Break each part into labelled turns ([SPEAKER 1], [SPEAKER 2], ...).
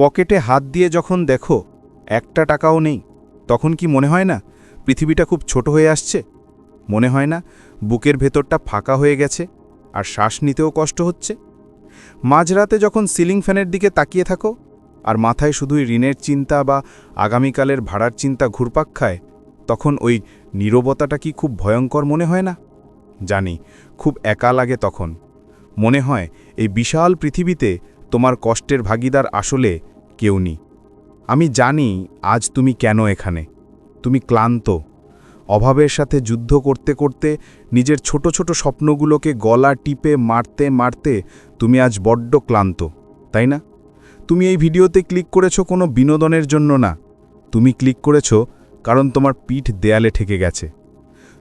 [SPEAKER 1] পকেটে হাত দিয়ে যখন দেখো, একটা টাকাও নেই, তখন কি মনে হয় না পৃথিবীটা খুব ছোট হয়ে আসছে? মনে হয় না বুকের ভেতরটা ফাঁকা হয়ে গেছে আর শ্বাস নিতেও কষ্ট হচ্ছে? মাঝরাতে যখন সিলিং ফ্যানের দিকে তাকিয়ে থাকো আর মাথায় শুধুই ঋণের চিন্তা বা আগামীকালের ভাড়ার চিন্তা ঘুরপাক খায়, তখন ওই নীরবতাটা কি খুব ভয়ঙ্কর মনে হয় না? জানি, খুব একা লাগে তখন। মনে হয় এই বিশাল পৃথিবীতে তোমার কষ্টের ভাগিদার আসলে কেউ নেই। আমি জানি আজ তুমি কেন এখানে। তুমি ক্লান্ত। অভাবের সাথে যুদ্ধ করতে করতে নিজের ছোট ছোট স্বপ্নগুলোকে গলা টিপে মারতে মারতে তুমি আজ বড্ড ক্লান্ত, তাই না? তুমি এই ভিডিওতে ক্লিক করেছ কোনো বিনোদনের জন্য না। তুমি ক্লিক করেছ কারণ তোমার পিঠ দেয়ালে ঠেকে গেছে।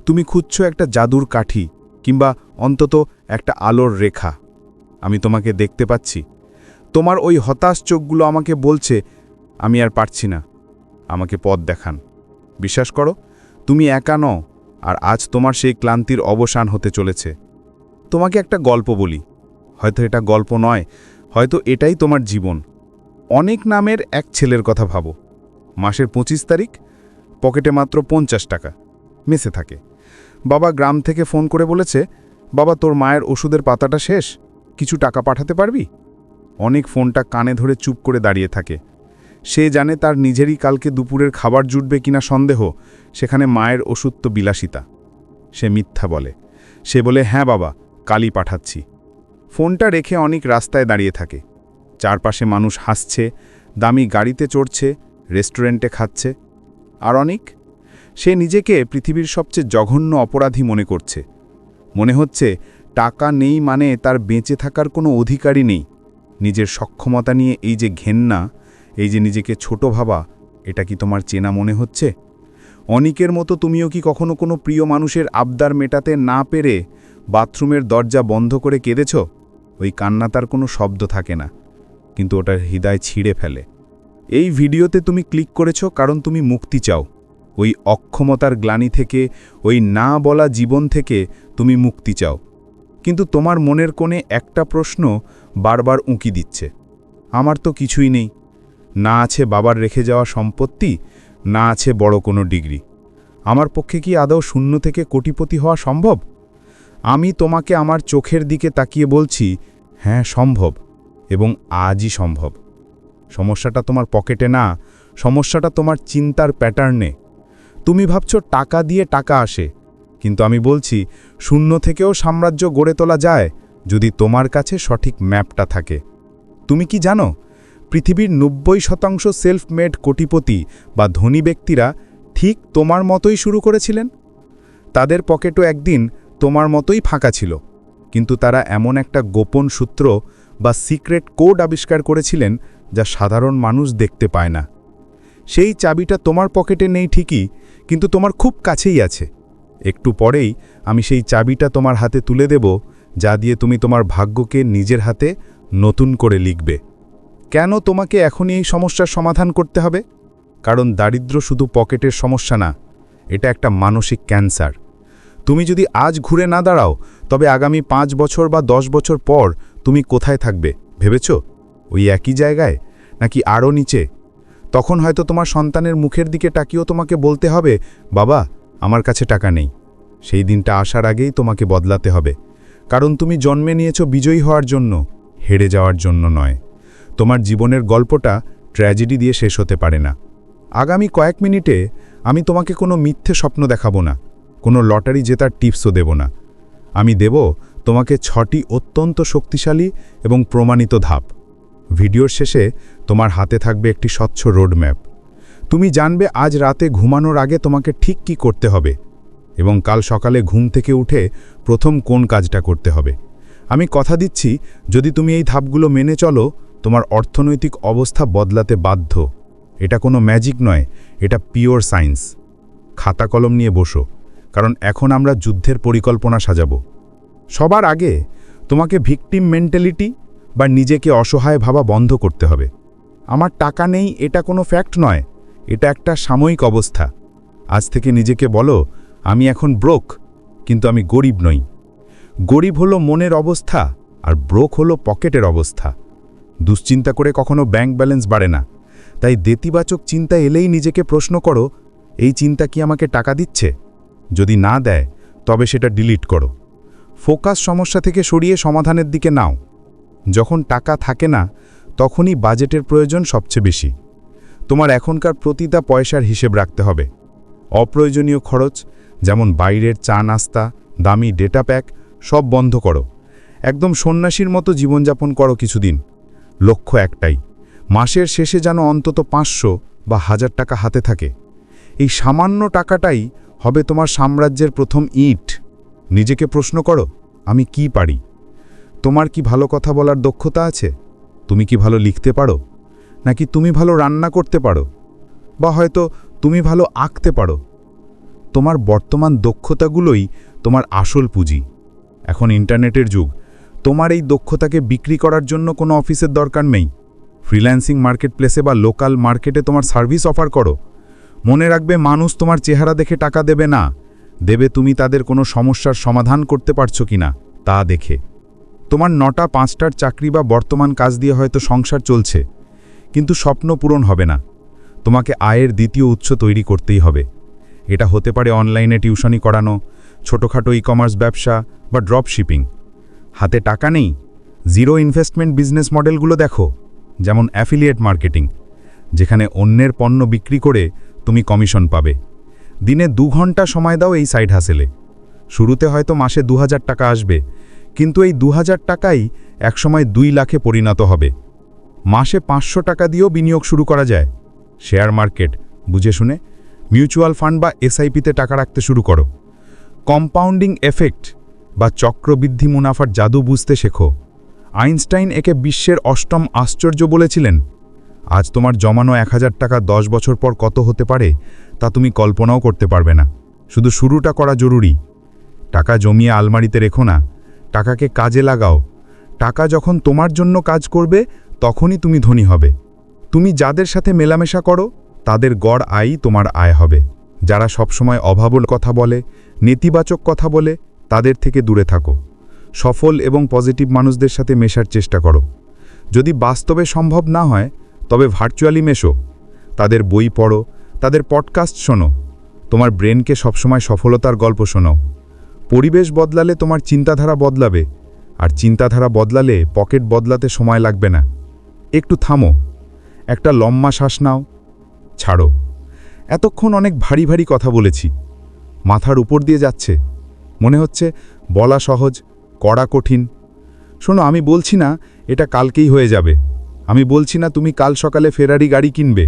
[SPEAKER 1] তুমি খুঁজছো একটা জাদুর কাঠি কিংবা অন্তত একটা আলোর রেখা। আমি তোমাকে দেখতে পাচ্ছি। তোমার ওই হতাশ চোখগুলো আমাকে বলছে, আমি আর পারছি না। আমাকে পথ দেখান। বিশ্বাস করো, তুমি একা নও, আর আজ তোমার সেই ক্লান্তির অবসান হতে চলেছে। তোমাকে একটা গল্প বলি। হয়তো এটা গল্প নয়, হয়তো এটাই তোমার জীবন। অনেক নামের এক ছেলের কথা ভাবো। মাসের পঁচিশ তারিখ, পকেটে মাত্র পঞ্চাশ টাকা। মেসে থাকে। বাবা গ্রাম থেকে ফোন করে বলেছে, বাবা, তোর মায়ের ওষুধের পাতাটা শেষ? কিছু টাকা পাঠাতে পারবি? অনেক ফোনটা কানে ধরে চুপ করে দাঁড়িয়ে থাকে। সে জানে তার নিজেরই কালকে দুপুরের খাবার জুটবে কিনা সন্দেহ, সেখানে মায়ের ওষুধ তো বিলাসিতা। সে মিথ্যা বলে। সে বলে হ্যাঁ বাবা, কালই পাঠাচ্ছি। ফোনটা রেখে অনেক রাস্তায় দাঁড়িয়ে থাকে। চারপাশে মানুষ হাসছে, দামি গাড়িতে চড়ছে, রেস্টুরেন্টে খাচ্ছে। আর অনেক? সে নিজেকে পৃথিবীর সবচেয়ে জঘন্য অপরাধী মনে করছে। মনে হচ্ছে, টাকা নেই মানে তার বেঁচে থাকার কোনো অধিকারই নেই। নিজের সক্ষমতা নিয়ে এই যে ঘেন্না, এই যে নিজেকে ছোট ভাবা, এটা কি তোমার চেনা মনে হচ্ছে? অনিকের মতো তুমিও কি কখনো কোনো প্রিয় মানুষের আবদার মেটাতে না পেরে বাথরুমের দরজা বন্ধ করে কেঁদেছ? ওই কান্না তার কোনো শব্দ থাকে না, কিন্তু ওটার হৃদয় ছিঁড়ে ফেলে। এই ভিডিওতে তুমি ক্লিক করেছ কারণ তুমি মুক্তি চাও। ওই অক্ষমতার গ্লানি থেকে, ওই না বলা জীবন থেকে তুমি মুক্তি চাও। কিন্তু তোমার মনের কোণে একটা প্রশ্ন বারবার উঁকি দিচ্ছে। আমার তো কিছুই নেই। না আছে বাবার রেখে যাওয়া সম্পত্তি, না আছে বড় কোনো ডিগ্রি। আমার পক্ষে কি আদৌ শূন্য থেকে কোটিপতি হওয়া সম্ভব? আমি তোমাকে আমার চোখের দিকে তাকিয়ে বলছি হ্যাঁ সম্ভব এবং আজই সম্ভব। সমস্যাটা তোমার পকেটে না, সমস্যাটা তোমার চিন্তার প্যাটার্নে। তুমি ভাবছ টাকা দিয়ে টাকা আসে, কিন্তু আমি বলছি, শূন্য থেকেও সাম্রাজ্য গড়ে তোলা যায় যদি তোমার কাছে সঠিক ম্যাপটা থাকে। তুমি কি জানো, পৃথিবীর নব্বই শতাংশ সেলফ মেড কোটিপতি বা ধনী ব্যক্তিরা ঠিক তোমার মতোই শুরু করেছিলেন? তাদের পকেটও একদিন তোমার মতোই ফাঁকা ছিল, কিন্তু তারা এমন একটা গোপন সূত্র বা সিক্রেট কোড আবিষ্কার করেছিলেন যা সাধারণ মানুষ দেখতে পায় না। সেই চাবিটা তোমার পকেটে নেই ঠিকই, কিন্তু তোমার খুব কাছেই আছে। একটু পরেই আমি সেই চাবিটা তোমার হাতে তুলে দেব যা দিয়ে তুমি তোমার ভাগ্যকে নিজের হাতে নতুন করে লিখবে। কেন তোমাকে এখনই এই সমস্যার সমাধান করতে হবে? কারণ দারিদ্র শুধু পকেটের সমস্যা না, এটা একটা মানসিক ক্যান্সার। তুমি যদি আজ ঘুরে না দাঁড়াও, তবে আগামী পাঁচ বছর বা দশ বছর পর তুমি কোথায় থাকবে, ভেবেছ? ওই একই জায়গায়? নাকি আরও নিচে? তখন হয়তো তোমার সন্তানের মুখের দিকে তাকিয়েও তোমাকে বলতে হবে, বাবা, আমার কাছে টাকা নেই। সেই দিনটা আসার আগেই তোমাকে বদলাতে হবে। কারণ তুমি জন্মে নিয়েছ বিজয়ী হওয়ার জন্য, হেরে যাওয়ার জন্য নয়। তোমার জীবনের গল্পটা ট্র্যাজেডি দিয়ে শেষ হতে পারে না। আগামী কয়েক মিনিটে আমি তোমাকে কোনো মিথ্যে স্বপ্ন দেখাবো না, কোনো লটারি জেতার টিপসও দেব না। আমি দেব তোমাকে ছটি অত্যন্ত শক্তিশালী এবং প্রমাণিত ধাপ। ভিডিওর শেষে তোমার হাতে থাকবে একটি স্বচ্ছ রোডম্যাপ। তুমি জানবে আজ রাতে ঘুমানোর আগে তোমাকে ঠিক কি করতে হবে। এবং কাল সকালে ঘুম থেকে উঠে প্রথম কোন কাজটা করতে হবে। আমি কথা দিচ্ছি, যদি তুমি এই ধাপগুলো মেনে চলো, তোমার অর্থনৈতিক অবস্থা বদলাতে বাধ্য। এটা কোনো ম্যাজিক নয়, এটা পিওর সায়েন্স খাতা কলম নিয়ে বসো, কারণ এখন আমরা যুদ্ধের পরিকল্পনা সাজাবো। সবার আগে তোমাকে ভিকটিম মেন্টালিটি বা নিজেকে অসহায় ভাবা বন্ধ করতে হবে। আমার টাকা নেই, এটা কোনো ফ্যাক্ট নয়, এটা একটা সাময়িক অবস্থা। আজ থেকে নিজেকে বলো আমি এখন ব্রোক কিন্তু আমি গরিব নই। গরিব হলো মনের অবস্থা, আর ব্রোক হলো পকেটের অবস্থা। দুশ্চিন্তা করে কখনো ব্যাংক ব্যালেন্স বাড়ে না। তাই দেতিবাচক চিন্তা এলেই নিজেকে প্রশ্ন করো, এই চিন্তা কি আমাকে টাকা দিচ্ছে? যদি না দেয়, তবে সেটা ডিলিট করো। ফোকাস সমস্যা থেকে সরিয়ে সমাধানের দিকে নাও। যখন টাকা থাকে না, তখনই বাজেটের প্রয়োজন সবচেয়ে বেশি। তোমার এখনকার প্রতিটা পয়সার হিসেব রাখতে হবে। অপ্রয়োজনীয় খরচ যেমন বাইরের চা নাস্তা, দামি ডেটা প্যাক, সব বন্ধ করো। একদম সন্ন্যাসীর মতো জীবনযাপন করো কিছুদিন। লক্ষ্য একটাই, মাসের শেষে যেন অন্তত পাঁচশো বা হাজার টাকা হাতে থাকে। এই সামান্য টাকাটাই হবে তোমার সাম্রাজ্যের প্রথম ইট। নিজেকে প্রশ্ন করো, আমি কি পারি? তোমার কি ভালো কথা বলার দক্ষতা আছে? তুমি কি ভালো লিখতে পারো? নাকি তুমি ভালো রান্না করতে পারো? বা হয়তো তুমি ভালো আঁকতে পারো? তোমার বর্তমান দক্ষতাগুলোই তোমার আসল পুঁজি। এখন ইন্টারনেটের যুগ। তোমার এই দক্ষতাকে বিক্রি করার জন্য কোনো অফিসের দরকার নেই। ফ্রিল্যান্সিং মার্কেট প্লেসে বা লোকাল মার্কেটে তোমার সার্ভিস অফার করো। মনে রাখবে, মানুষ তোমার চেহারা দেখে টাকা দেবে না। দেবে তুমি তাদের কোনো সমস্যার সমাধান করতে পারছ কিনা, তা দেখে। তোমার নটা, পাঁচটার চাকরি বা বর্তমান কাজ দিয়ে হয়তো সংসার চলছে। কিন্তু স্বপ্ন পূরণ হবে না। তোমাকে আয়ের দ্বিতীয় উৎস তৈরি করতেই হবে। এটা হতে পারে অনলাইনে টিউশনি করানো, ছোটোখাটো ই কমার্স ব্যবসা বা ড্রপ শিপিং হাতে টাকা নেই? জিরো ইনভেস্টমেন্ট বিজনেস মডেলগুলো দেখো, যেমন অ্যাফিলিয়েট মার্কেটিং যেখানে অন্যের পণ্য বিক্রি করে তুমি কমিশন পাবে। দিনে দু ঘণ্টা সময় দাও এই সাইড হাসেলে শুরুতে হয়তো মাসে দু হাজার টাকা আসবে, কিন্তু এই দু হাজার টাকাই একসময় দুই লাখে পরিণত হবে। মাসে পাঁচশো টাকা দিয়েও বিনিয়োগ শুরু করা যায়। শেয়ার মার্কেট, বুঝে শুনে? মিউচুয়াল ফান্ড বা এসআইপিতে টাকা রাখতে শুরু করো। কম্পাউন্ডিং এফেক্ট বা চক্রবৃদ্ধি মুনাফার জাদু বুঝতে শেখো। আইনস্টাইন একে বিশ্বের অষ্টম আশ্চর্য বলেছিলেন। আজ তোমার জমানো এক হাজার টাকা দশ বছর পর কত হতে পারে তা তুমি কল্পনাও করতে পারবে না। শুধু শুরুটা করা জরুরি। টাকা জমিয়ে আলমারিতে রেখো না। টাকাকে কাজে লাগাও। টাকা যখন তোমার জন্য কাজ করবে, তখনই তুমি ধনী হবে। তুমি যাদের সাথে মেলামেশা করো তাদের গড় আয়ই তোমার আয় হবে। যারা সবসময় অভাবল কথা বলে, নেতিবাচক কথা বলে, তাদের থেকে দূরে থাকো। সফল এবং পজিটিভ মানুষদের সাথে মেশার চেষ্টা করো। যদি বাস্তবে সম্ভব না হয়, তবে ভার্চুয়ালি মেশো। তাদের বই পড়ো, তাদের পডকাস্ট শোনো। তোমার ব্রেনকে সবসময় সফলতার গল্প শোনাও। পরিবেশ বদলালে তোমার চিন্তাধারা বদলাবে, আর চিন্তাধারা বদলালে পকেট বদলাতে সময় লাগবে না। একটু থামো। একটা লম্বা শ্বাস নাও ছাড়ো। এতক্ষণ অনেক ভারী ভারী কথা বলেছি। মাথার উপর দিয়ে যাচ্ছে। মনে হচ্ছে বলা সহজ, কড়া কঠিন। শোনো, আমি বলছি না, এটা কালকেই হয়ে যাবে। আমি বলছি না, তুমি কাল সকালে ফেরারি গাড়ি কিনবে।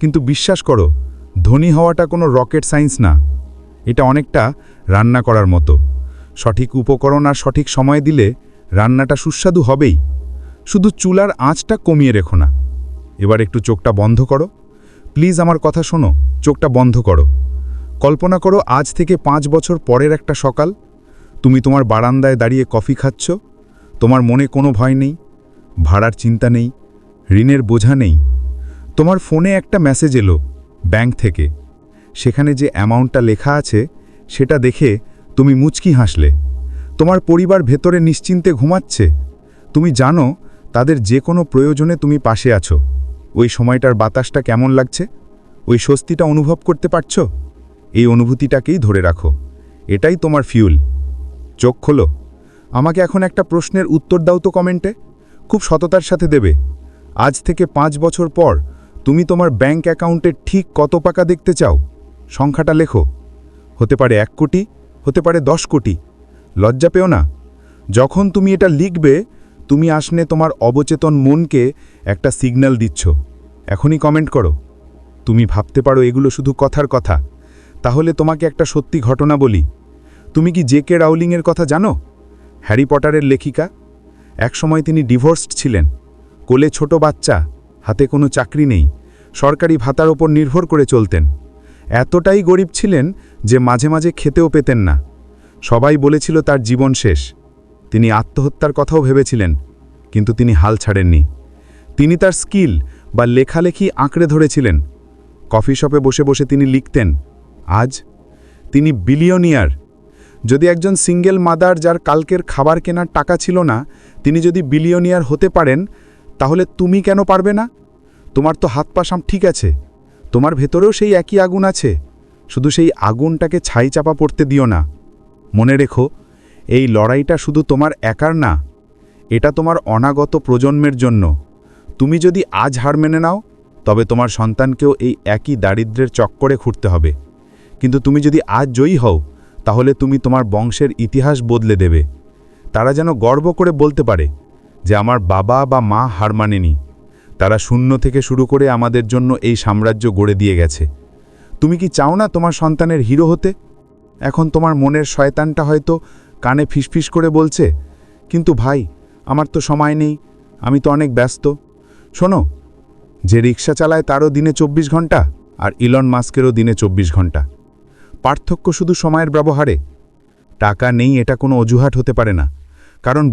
[SPEAKER 1] কিন্তু বিশ্বাস করো, ধনী হওয়াটা কোনো রকেট সায়েন্স না। এটা অনেকটা রান্না করার মতো। সঠিক উপকরণ আর সঠিক সময় দিলে রান্নাটা সুস্বাদু হবেই। শুধু চুলার আঁচটা কমিয়ে রেখো না। এবার একটু চোখটা বন্ধ করো। প্লিজ আমার কথা শোনো, চোখটা বন্ধ করো। কল্পনা করো আজ থেকে পাঁচ বছর পরের একটা সকাল, তুমি তোমার বারান্দায় দাঁড়িয়ে কফি খাচ্ছ, তোমার মনে কোনো ভয় নেই, ভাড়ার চিন্তা নেই, ঋণের বোঝা নেই। তোমার ফোনে একটা মেসেজ এলো ব্যাংক থেকে, সেখানে যে অ্যামাউন্টটা লেখা আছে সেটা দেখে তুমি মুচকি হাসলে। তোমার পরিবার ভেতরে নিশ্চিন্তে ঘুমাচ্ছে। তুমি জানো তাদের যে কোনো প্রয়োজনে তুমি পাশে আছো। ওই সময়টার বাতাসটা কেমন লাগছে? ওই স্বস্তিটা অনুভব করতে পারছ? এই অনুভূতিটাকেই ধরে রাখো। এটাই তোমার ফিউল চোখ খোলো। আমাকে এখন একটা প্রশ্নের উত্তর দাও তো কমেন্টে। খুব সততার সাথে দেবে। আজ থেকে পাঁচ বছর পর তুমি তোমার ব্যাংক অ্যাকাউন্টে ঠিক কত পাকা দেখতে চাও? সংখ্যাটা লেখো। হতে পারে এক কোটি, হতে পারে দশ কোটি। লজ্জা পেও না। যখন তুমি এটা লিখবে তুমি আসনে তোমার অবচেতন মনকে একটা সিগন্যাল দিচ্ছ। এখনই কমেন্ট করো। তুমি ভাবতে পারো এগুলো শুধু কথার কথা। তাহলে তোমাকে একটা সত্যি ঘটনা বলি। তুমি কি জে কে রাউলিংয়ের কথা জানো? হ্যারি পটারের লেখিকা। একসময় তিনি ডিভোর্সড ছিলেন। কোলে ছোট বাচ্চা, হাতে কোনো চাকরি নেই। সরকারি ভাতার ওপর নির্ভর করে চলতেন। এতটাই গরিব ছিলেন যে মাঝে মাঝে খেতেও পেতেন না। সবাই বলেছিল তার জীবন শেষ। তিনি আত্মহত্যার কথাও ভেবেছিলেন, কিন্তু তিনি হাল ছাড়েননি। তিনি তার স্কিল বা লেখালেখি আঁকড়ে ধরেছিলেন। কফি শপে বসে বসে তিনি লিখতেন, আজ তিনি বিলিয়নিয়ার। যদি একজন সিঙ্গেল মাদার যার কালকের খাবার কেনার টাকা ছিল না, তিনি যদি বিলিয়নিয়ার হতে পারেন,
[SPEAKER 2] তাহলে তুমি কেন পারবে না? তোমার তো হাত পা সাম ঠিক আছে। তোমার ভেতরেও সেই একই আগুন আছে। শুধু সেই আগুনটাকে ছাই চাপা পড়তে দিও না। মনে রেখো এই লড়াইটা শুধু তোমার একার না, এটা তোমার অনাগত প্রজন্মের জন্য। তুমি যদি আজ হার মেনে নাও, তবে তোমার সন্তানকেও এই একই দারিদ্র্যের চক্করে ঘুরতে হবে। কিন্তু তুমি যদি আজ জয়ী হও, তাহলে তুমি তোমার বংশের ইতিহাস বদলে দেবে। তারা যেন গর্ব করে বলতে পারে যে আমার বাবা বা মা হার মানেনি। তারা শূন্য থেকে শুরু করে আমাদের জন্য এই সাম্রাজ্য গড়ে দিয়ে গেছে। তুমি কি চাও না তোমার সন্তানের হিরো হতে? এখন তোমার মনের শয়তানটা হয়তো কানে ফিসফিস করে বলছে, কিন্তু ভাই, আমার তো সময় নেই, আমি তো অনেক ব্যস্ত। শোনো, যে রিক্সা চালায় তারও দিনে চব্বিশ ঘণ্টা, আর ইলন মাস্কেরও দিনে চব্বিশ ঘণ্টা। পার্থক্য শুধু সময়ের ব্যবহারে। টাকা নেই এটা কোনো অজুহাট হতে পারে না, কারণ